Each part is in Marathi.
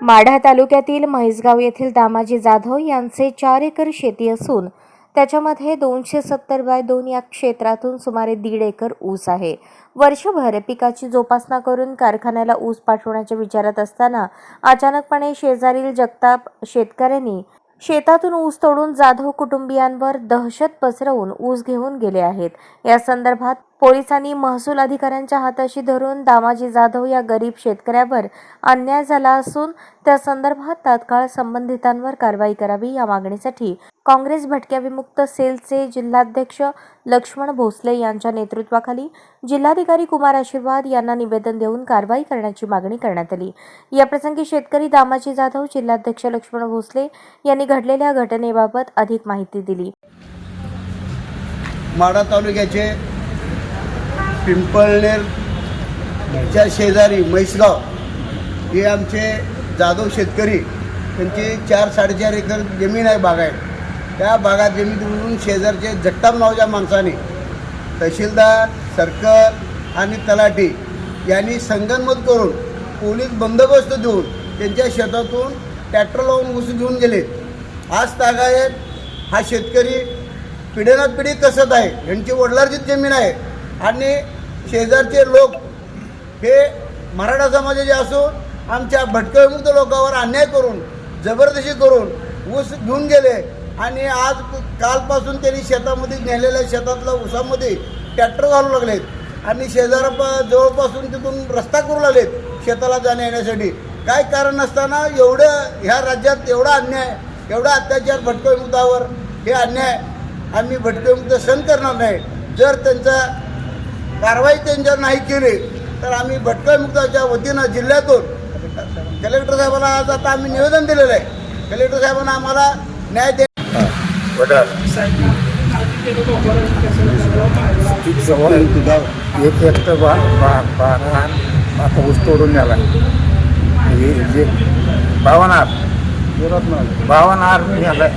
माढा तालुक्यातील म्हैसगाव येथील दामाजी जाधव यांचे चार एकर शेती असून त्याच्यामध्ये दोनशे सत्तर बाय दोन या क्षेत्रातून सुमारे दीड एकर ऊस आहे. वर्षभर पिकाची जोपासना करून कारखान्याला ऊस पाठवण्याच्या विचारात असताना अचानकपणे शेजारील जगताप शेतकऱ्यांनी शेतातून ऊस तोडून जाधव कुटुंबियांवर दहशत पसरवून ऊस घेऊन गेले आहेत. या संदर्भात पोलिसांनी महसूल अधिकाऱ्यांच्या हाताशी धरून दामाजी जाधव या गरीब शेतकऱ्यावर अन्याय झाला असून त्या संदर्भात तात्काळ संबंधितांवर कारवाई करावी या मागणीसाठी काँग्रेस भटक्या विमुक्त सेलचे जिल्हाध्यक्ष लक्ष्मण भोसले यांच्या नेतृत्वाखाली जिल्हाधिकारी कुमार आशीर्वाद यांना निवेदन देऊन कारवाई करण्याची मागणी करण्यात आली. याप्रसंगी शेतकरी दामाजी जाधव जिल्हाध्यक्ष लक्ष्मण भोसले यांनी घडलेल्या घटनेबाबत अधिक माहिती दिली. माढा तालुक्याचे पिंपळनेरच्या शेजारी म्हैसगाव हे आमचे जाधव शेतकरी. त्यांची चार साडेचार एकर जमीन आहे बागायत. त्या बागात जमीन शेजारचे जगताप नावच्या माणसाने तहसीलदार सर्कल आणि तलाठी यांनी संगनमत करून पोलीस बंदोबस्त देऊन त्यांच्या शेतातून ट्रॅक्टर लावून ऊस घेऊन गेले. आज तागायत हा शेतकरी पिढेनापिढी पिढी कसत आहे? यांची वडिलांची जमीन आहे. आणि शेजारचे लोक हे मराठा समाजाचे असून आमच्या भटकळमुक्त लोकांवर अन्याय करून जबरदस्ती करून ऊस घेऊन गेले आणि आज कालपासून त्यांनी शेतामध्ये नेलेल्या शेतातल्या ऊसामध्ये ट्रॅक्टर घालू लागलेत आणि शेजारा जवळपासून तिथून रस्ता करू लागलेत शेताला जाण्या येण्यासाठी. काय कारण नसताना एवढं ह्या राज्यात एवढा अन्याय एवढा अत्याचार भटकळमुक्तावर हे अन्याय आम्ही भटकळमुक्त सहन करणार नाही. जर त्यांचा कारवाई त्यांच्यावर नाही केली तर आम्ही भटकळमुक्ताच्या वतीनं जिल्ह्यातून कलेक्टर साहेबांना आज आता आम्ही निवेदन दिलेलं आहे. कलेक्टर साहेबांना आम्हाला न्याय दे जवळ एक हेक्टर बा बा बारा आता ऊस तोडून नेला? हे जे बावन्न हार बावन्न हार नेला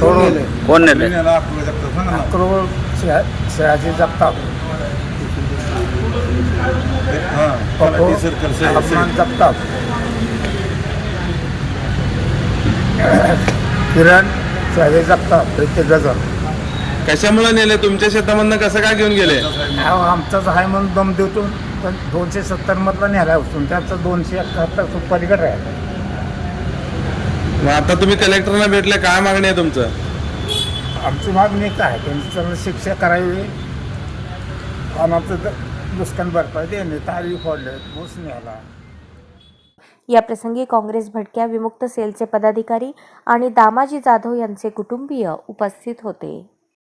तोडून कोण नेले अक्रोड शहाजी जगताप अपमान जगताप किरण शहाजी जगताप प्रत्येक गजर कशामुळे नेले? तुमच्या शेतामधनं कसं काय घेऊन गेले? अहो, आमचाच आहे म्हणून दम देतो पण दोनशे सत्तर मधला नेला उचलून. त्याचं दोनशे एकाहत्तर पलीकडे आहे मग आता तुम्ही कलेक्टरला भेटले काय मागणी आहे तुमचं? आमची मागणी काय आहे त्यांची शिक्षा करावी. आणि आमचं नुकसान भरपाई देणे तारी फोडले ऊस न्याला याप्रसंगी काँग्रेस भटक्या विमुक्त सेलचे पदाधिकारी आणि दामाजी जाधव यांचे कुटुंबीय उपस्थित होते.